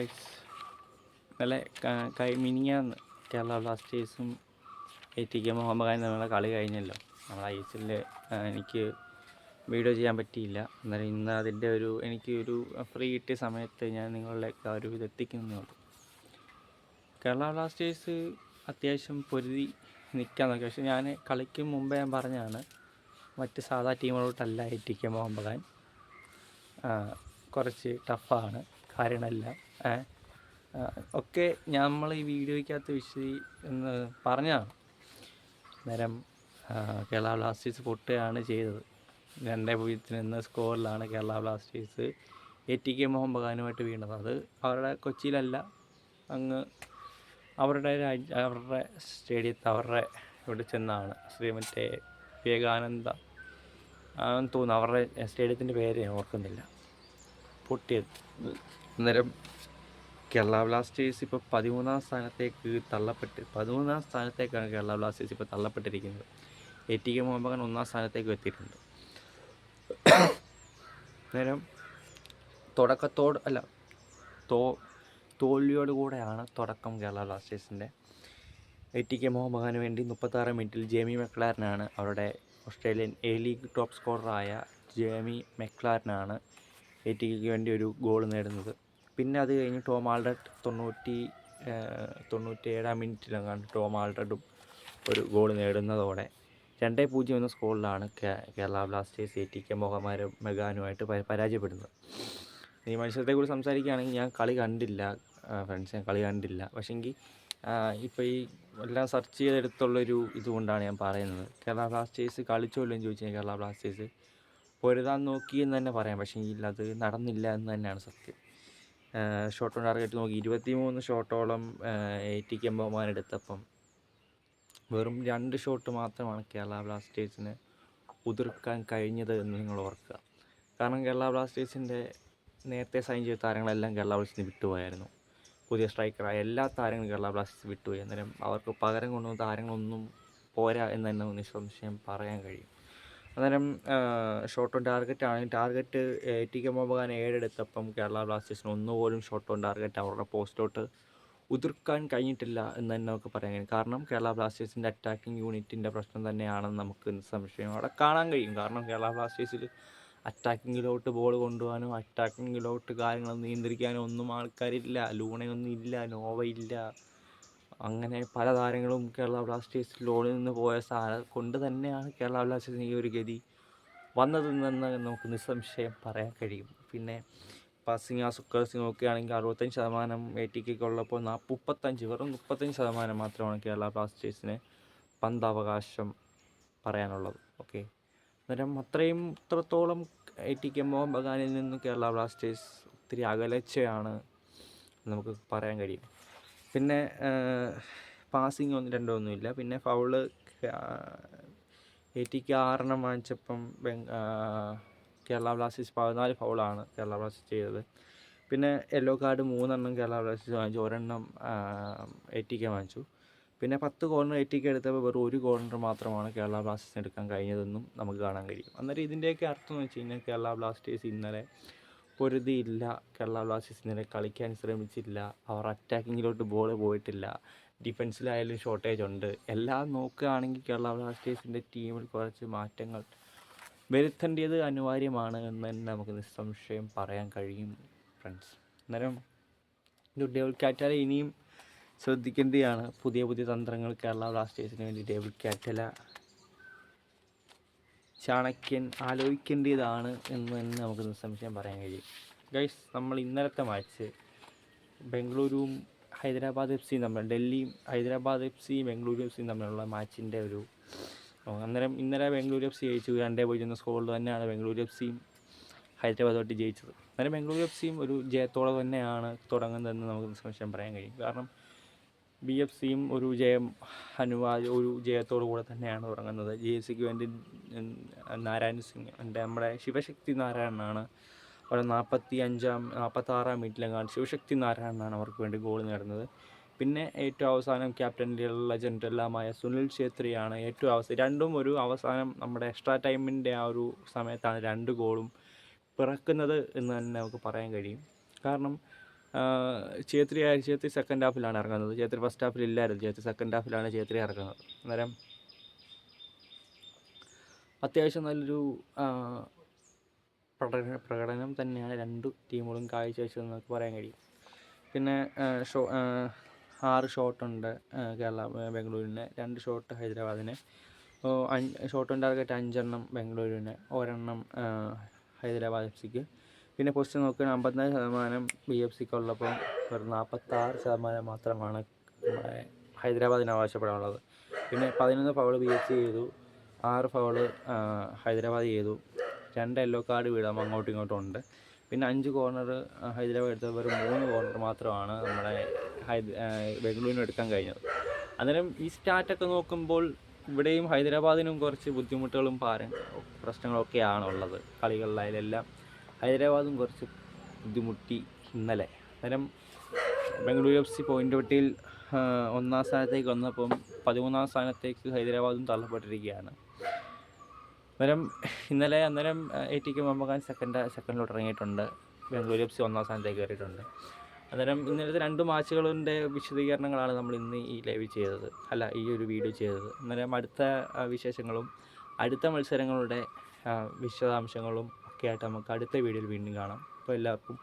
ഇന്നലെ ക- കേരള ബ്ലാസ്റ്റേഴ്സും എ ടി കെ മുഹമ്മദ് തമ്മിലുള്ള കളി കഴിഞ്ഞല്ലോ. നമ്മൾ ഐ എസ് എല്ലിൽ എനിക്ക് വീഡിയോ ചെയ്യാൻ പറ്റിയില്ല. എന്നാലും ഇന്ന് അതിന്റെ ഒരു എനിക്ക് ഒരു ഫ്രീ കിട്ടിയ സമയത്ത് ഞാൻ നിങ്ങളിലേക്ക് ഒരു ഇത് എത്തിക്കുന്നുള്ളൂ കേരള ബ്ലാസ്റ്റേഴ്സ് അത്യാവശ്യം പൊരുതി നിൽക്കാൻ നോക്കി. പക്ഷേ ഞാൻ കളിക്കും മുമ്പേ ഞാൻ പറഞ്ഞാണ് മറ്റ് സാധാ ടീമുകളോട്ടല്ല എ ടി കെ മുഹമ്മദാൻ. കുറച്ച് ടഫാണ്. കാര്യങ്ങളെല്ലാം ഒക്കെ നമ്മൾ ഈ വീഡിയോയ്ക്കകത്ത് വിശദീ എന്ന് പറഞ്ഞതാണ് നേരം കേരള ബ്ലാസ്റ്റേഴ്സ് പൊട്ടുകയാണ് ചെയ്തത്. രണ്ടേ പൂജ്യത്തിന് എന്ന സ്കോറിലാണ് Kerala Blasters A T K Mohun ബഗാനുമായിട്ട് വീണത്. അത് അവരുടെ കൊച്ചിയിലല്ല അങ്ങ് അവരുടെ രാജ്യ അവരുടെ സ്റ്റേഡിയത്തിൽ അവരുടെ ഇവിടെ ചെന്നാണ്. ശ്രീ മറ്റേ വിവേകാനന്ദ. തോന്നുന്നു അവരുടെ സ്റ്റേഡിയത്തിന്റെ പേര് ഞാൻ ഓർക്കുന്നില്ല. പൊട്ടിയത്. അന്നേരം കേരള ബ്ലാസ്റ്റേഴ്സ് ഇപ്പോൾ പതിമൂന്നാം സ്ഥാനത്തേക്ക് തള്ളപ്പെട്ട് പതിമൂന്നാം സ്ഥാനത്തേക്കാണ് കേരള ബ്ലാസ്റ്റേഴ്സ് ഇപ്പോൾ തള്ളപ്പെട്ടിരിക്കുന്നത്. എ ടി കെ മോഹൻബഗാൻ ഒന്നാം സ്ഥാനത്തേക്ക് എത്തിയിട്ടുണ്ട്. നേരം തുടക്കത്തോട് അല്ല തോ തോൽവിയോടുകൂടെയാണ് തുടക്കം കേരള ബ്ലാസ്റ്റേഴ്സിന്റെ എ ടി കെ മോഹൻബഗാന് വേണ്ടി മുപ്പത്താറ് മിനിറ്റിൽ ജേമി മെക്ലാരനാണ് അവരുടെ ഓസ്ട്രേലിയൻ എ ലീഗ് ടോപ്പ് സ്കോററായ ജേമി മെക്ലാരനാണ് എ ടി കെക്ക് വേണ്ടി ഒരു ഗോൾ നേടുന്നത്. പിന്നെ അത് കഴിഞ്ഞ് ടോം ആൾഡ്രഡ് തൊണ്ണൂറ്റി തൊണ്ണൂറ്റി ഏഴാം മിനിറ്റിലെങ്ങാണ്ട് ടോം ആൾഡ്രഡും ഒരു ഗോൾ നേടുന്നതോടെ രണ്ടേ പൂജ്യം എന്ന സ്കോറിലാണ് Kerala Blasters A T K മോഹമാര മെഗാനുമായിട്ട് പരാജയപ്പെടുന്നത്. ഈ മത്സരത്തെക്കുറിച്ച് സംസാരിക്കുകയാണെങ്കിൽ ഞാൻ കളി കണ്ടില്ല ഫ്രണ്ട്സ് ഞാൻ കളി കണ്ടില്ല. പക്ഷേങ്കിൽ ഇപ്പോൾ ഈ എല്ലാം സെർച്ച് ചെയ്തെടുത്തുള്ളൊരു ഇതുകൊണ്ടാണ് ഞാൻ പറയുന്നത്. കേരള ബ്ലാസ്റ്റേഴ്സ് കളിച്ചോല്ലോ എന്ന് ചോദിച്ചാൽ കേരള ബ്ലാസ്റ്റേഴ്സ് പൊരുതാൻ നോക്കി എന്ന് തന്നെ പറയാം. പക്ഷേ അത് നടന്നില്ല എന്ന് തന്നെയാണ് സത്യം. ഷോട്ട് ടാർഗറ്റ് നോക്കി. ഇരുപത്തി മൂന്ന് ഷോട്ടോളം എ ടി കെമ്പോമാൻ എടുത്തപ്പം വെറും രണ്ട് ഷോട്ട് മാത്രമാണ് കേരള ബ്ലാസ്റ്റേഴ്സിന് ഉതിർക്കാൻ കഴിഞ്ഞത് എന്ന് നിങ്ങൾ ഓർക്കുക. കാരണം കേരള ബ്ലാസ്റ്റേഴ്സിന്റെ നേരത്തെ സൈൻ ചെയ്ത താരങ്ങളെല്ലാം കേരള ബ്ലാസ്റ്റേഴ്സിന് വിട്ടുപോയായിരുന്നു. പുതിയ സ്ട്രൈക്കറായ എല്ലാ താരങ്ങളും കേരള ബ്ലാസ്റ്റേഴ്സ് വിട്ടുപോയി. അന്നേരം അവർക്ക് പകരം കൊണ്ടുവന്ന താരങ്ങളൊന്നും പോരാ എന്ന് തന്നെ നിസ്സംശയം പറയാൻ കഴിയും. അന്നേരം ഷോട്ട് ഓൺ ടാർഗറ്റ് ആണെങ്കിൽ ടാർഗറ്റ് ടി കെ മോഹൻ ഏഴെടുത്തപ്പം കേരള ബ്ലാസ്റ്റേഴ്സിന് ഒന്നുപോലും ഷോട്ട് ഓൺ ടാർഗറ്റ് അവരുടെ പോസ്റ്റോട്ട് ഉതിർക്കാൻ കഴിഞ്ഞിട്ടില്ല എന്ന് തന്നെ നമുക്ക് പറയാൻ കഴിയും. കാരണം കേരള ബ്ലാസ്റ്റേഴ്സിന്റെ അറ്റാക്കിംഗ് യൂണിറ്റിന്റെ പ്രശ്നം തന്നെയാണെന്ന് നമുക്ക് സംശയം. അവിടെ കാണാൻ കഴിയും. കാരണം കേരള ബ്ലാസ്റ്റേഴ്സിൽ അറ്റാക്കിങ്ങിലോട്ട് ബോൾ കൊണ്ടുപോകാനും അറ്റാക്കിങ്ങിലോട്ട് കാര്യങ്ങൾ നിയന്ത്രിക്കാനും ഒന്നും ആൾക്കാരില്ല. ലൂണയൊന്നും ഇല്ല. നോവയില്ല അങ്ങനെ പല താരങ്ങളും കേരള ബ്ലാസ്റ്റേഴ്സ് ലോണിൽ നിന്ന് പോയ സാധനം കൊണ്ട് തന്നെയാണ് കേരള ബ്ലാസ്റ്റേഴ്സിന് ഈ ഒരു ഗതി വന്നതെന്ന് നമുക്ക് നിസ്സംശയം പറയാൻ കഴിയും. പിന്നെ പാസിങ് ആ സുക്കേഴ്സിങ് ഒക്കെ ആണെങ്കിൽ അറുപത്തഞ്ച് ശതമാനം എ ടി കെക്ക് ഉള്ളപ്പോൾ മുപ്പത്തഞ്ച് വെറും മുപ്പത്തഞ്ച് ശതമാനം മാത്രമാണ് കേരള ബ്ലാസ്റ്റേഴ്സിന് പന്തവകാശം പറയാനുള്ളത്. ഓക്കെ അന്നേരം അത്രയും ഇത്രത്തോളം എ ടി കെ മോഹൻ ബഗാനിൽ നിന്ന് കേരള ബ്ലാസ്റ്റേഴ്സ് ഒത്തിരി അകലച്ചയാണ് നമുക്ക് പറയാൻ കഴിയും. പിന്നെ പാസിങ് ഒന്നും രണ്ടോ ഒന്നുമില്ല പിന്നെ ഫൗൾ എ ടിക്ക് ആറെണ്ണം വാങ്ങിച്ചപ്പം കേരള ബ്ലാസ്റ്റേഴ്സ് പതിനാല് ഫൗളാണ് കേരള ബ്ലാസ്റ്റേഴ്സ് ചെയ്തത്. പിന്നെ യെല്ലോ കാർഡ് മൂന്നെണ്ണം കേരള ബ്ലാസ്റ്റേഴ്സ് വാങ്ങിച്ചു. ഒരെണ്ണം എ ടി കെ വാങ്ങിച്ചു. പിന്നെ പത്ത് കോർണർ എ ടി കെ എടുത്തപ്പോൾ വെറും ഒരു കോർണർ മാത്രമാണ് കേരള ബ്ലാസ്റ്റേഴ്സിന് എടുക്കാൻ കഴിഞ്ഞതെന്നും നമുക്ക് കാണാൻ കഴിയും. അന്നേരം ഇതിന്റെയൊക്കെ അർത്ഥം എന്ന് വെച്ച് കഴിഞ്ഞാൽ കേരള ബ്ലാസ്റ്റേഴ്സ് ഇന്നലെ പൊരുതിയില്ല. കേരള ബ്ലാസ്റ്റേഴ്സിനെ കളിക്കാൻ ശ്രമിച്ചില്ല. അവർ അറ്റാക്കിങ്ങിലോട്ട് ബോൾ പോയിട്ടില്ല. ഡിഫൻസിലായാലും ഷോർട്ടേജ് ഉണ്ട്. എല്ലാം നോക്കുകയാണെങ്കിൽ കേരള ബ്ലാസ്റ്റേഴ്സിന്റെ ടീമിൽ കുറച്ച് മാറ്റങ്ങൾ വരുത്തേണ്ടത് അനിവാര്യമാണ് എന്ന് തന്നെ നമുക്ക് നിസ്സംശയം പറയാൻ കഴിയും ഫ്രണ്ട്സ് അന്നേരം ഡേവിഡ് കാറ്റാല ഇനിയും ശ്രദ്ധിക്കേണ്ടതാണ്. പുതിയ പുതിയ തന്ത്രങ്ങൾ കേരള ബ്ലാസ്റ്റേഴ്സിന് വേണ്ടി ഡേവിഡ് കാറ്റല ചാണക്യൻ ആലോചിക്കേണ്ടതാണ് എന്ന് തന്നെ നമുക്ക് നിസ്സംശയം പറയാൻ കഴിയും. ഗൈസ് നമ്മൾ ഇന്നലത്തെ മാച്ച് ബംഗളൂരുവും ഹൈദരാബാദ് എഫ് സിയും തമ്മിൽ ഡൽഹിയും ഹൈദരാബാദ് എഫ് സിയും ബംഗളൂരു എഫ് സിയും തമ്മിലുള്ള മാച്ചിന്റെ ഒരു അന്നേരം ഇന്നലെ ബംഗളൂരു എഫ് സി ജയിച്ചു. രണ്ടേ പൂജ്യം സ്കോറിൽ തന്നെയാണ് ബംഗളൂരു എഫ് സിയും ഹൈദരാബാദോട്ട് ജയിച്ചത്. അന്നേരം ബംഗളൂരു എഫ് സിയും ഒരു ജയത്തോടെ തന്നെയാണ് തുടങ്ങുന്നതെന്ന് നമുക്ക് നിസ്സംശയം പറയാൻ കഴിയും. കാരണം ബി എഫ് സിയും ഒരു ജയം അനുവാദ ഒരു ജയത്തോടു കൂടെ തന്നെയാണ് തുടങ്ങുന്നത് ജി എഫ് സിക്ക് വേണ്ടി നാരായൺ സിംഗ് എന്റെ നമ്മുടെ ശിവശക്തി നാരായണനാണ്. അവിടെ നാൽപ്പത്തി അഞ്ചാം നാൽപ്പത്താറാം മിനിറ്റിലെങ്ങാണ്ട് ശിവശക്തി നാരായണനാണ് അവർക്ക് വേണ്ടി ഗോൾ നേടുന്നത്. പിന്നെ ഏറ്റവും അവസാനം ക്യാപ്റ്റൻ ലെജൻഡ് എല്ലാമായ സുനിൽ ഛേത്രിയാണ് ഏറ്റവും അവസാനം രണ്ടും ഒരു അവസാനം നമ്മുടെ എക്സ്ട്രാ ടൈമിന്റെ ആ ഒരു സമയത്താണ് രണ്ട് ഗോളും പിറക്കുന്നത് എന്ന് തന്നെ നമുക്ക് പറയാൻ കഴിയും. കാരണം ചേത്രി ചേത്രി സെക്കൻഡ് ഹാഫിലാണ് ഇറങ്ങുന്നത്. ചേത്രി ഫസ്റ്റ് ഹാഫിൽ ഇല്ലായിരുന്നു. ചേത്രി സെക്കൻഡ് ഹാഫിലാണ് ചേത്രി ഇറങ്ങുന്നത്. അന്നേരം അത്യാവശ്യം നല്ലൊരു പ്രകടന പ്രകടനം തന്നെയാണ് രണ്ട് ടീമുകളും കാഴ്ചവെച്ചതെന്ന് നമുക്ക് പറയാൻ കഴിയും. പിന്നെ ഷോ ആറ് ഷോട്ടുണ്ട് കേരള ബാംഗ്ലൂരിന് രണ്ട് ഷോട്ട് ഹൈദരാബാദിന്. ഷോട്ട് ടാർഗറ്റ് അഞ്ചെണ്ണം ബാംഗ്ലൂരിന് ഒരെണ്ണം ഹൈദരാബാദ് എഫ് സിക്ക്. പിന്നെ പൊസിഷൻ നോക്കുകയാണെങ്കിൽ അമ്പത്തിനാല് ശതമാനം ബി എഫ് സിക്ക് ഉള്ളപ്പം വെറും നാൽപ്പത്താറ് ശതമാനം മാത്രമാണ് ഹൈദരാബാദിന് ആവശ്യപ്പെടാനുള്ളത് പിന്നെ പതിനൊന്ന് ഫൗൾ ബി എഫ് സി ചെയ്തു ആറ് ഫൗൾ ഹൈദരാബാദ് ചെയ്തു. രണ്ട് യെല്ലോ കാർഡ് വീടാം അങ്ങോട്ടും ഇങ്ങോട്ടും ഉണ്ട്. പിന്നെ അഞ്ച് കോർണർ ഹൈദരാബാദ് എടുത്ത വെറും മൂന്ന് കോർണർ മാത്രമാണ് നമ്മുടെ ഹൈദ ബംഗളൂരിന് എടുക്കാൻ കഴിഞ്ഞത്. അന്നേരം ഈ സ്റ്റാറ്റൊക്കെ നോക്കുമ്പോൾ ഇവിടെയും ഹൈദരാബാദിനും കുറച്ച് ബുദ്ധിമുട്ടുകളും പാര പ്രശ്നങ്ങളൊക്കെയാണ് ഉള്ളത് കളികളിലായാലും എല്ലാം ഹൈദരാബാദും കുറച്ച് ബുദ്ധിമുട്ടി ഇന്നലെ. അന്നേരം ബംഗളൂരു എഫ് സി പോയിന്റ് പട്ടിയിൽ ഒന്നാം സ്ഥാനത്തേക്ക് വന്നപ്പം പതിമൂന്നാം സ്ഥാനത്തേക്ക് ഹൈദരാബാദും തള്ളപ്പെട്ടിരിക്കുകയാണ്. അന്നേരം ഇന്നലെ അന്നേരം A T K Mohammed second സെക്കൻഡിലോട്ട് ഇറങ്ങിയിട്ടുണ്ട്. ബംഗളൂരു എഫ് സി ഒന്നാം സ്ഥാനത്തേക്ക് കയറിയിട്ടുണ്ട്. അന്നേരം ഇന്നലത്തെ രണ്ട് മാച്ചുകളുടെ വിശദീകരണങ്ങളാണ് നമ്മൾ ഇന്ന് ഈ ലൈവ് ചെയ്തത്. അല്ല ഈ ഒരു വീഡിയോ ചെയ്തത്. അന്നേരം അടുത്ത വിശേഷങ്ങളും അടുത്ത മത്സരങ്ങളുടെ വിശദാംശങ്ങളും ഒക്കെ ആയിട്ട് നമുക്ക് അടുത്ത വീഡിയോയിൽ വീണ്ടും കാണാം. അപ്പോൾ എല്ലാവർക്കും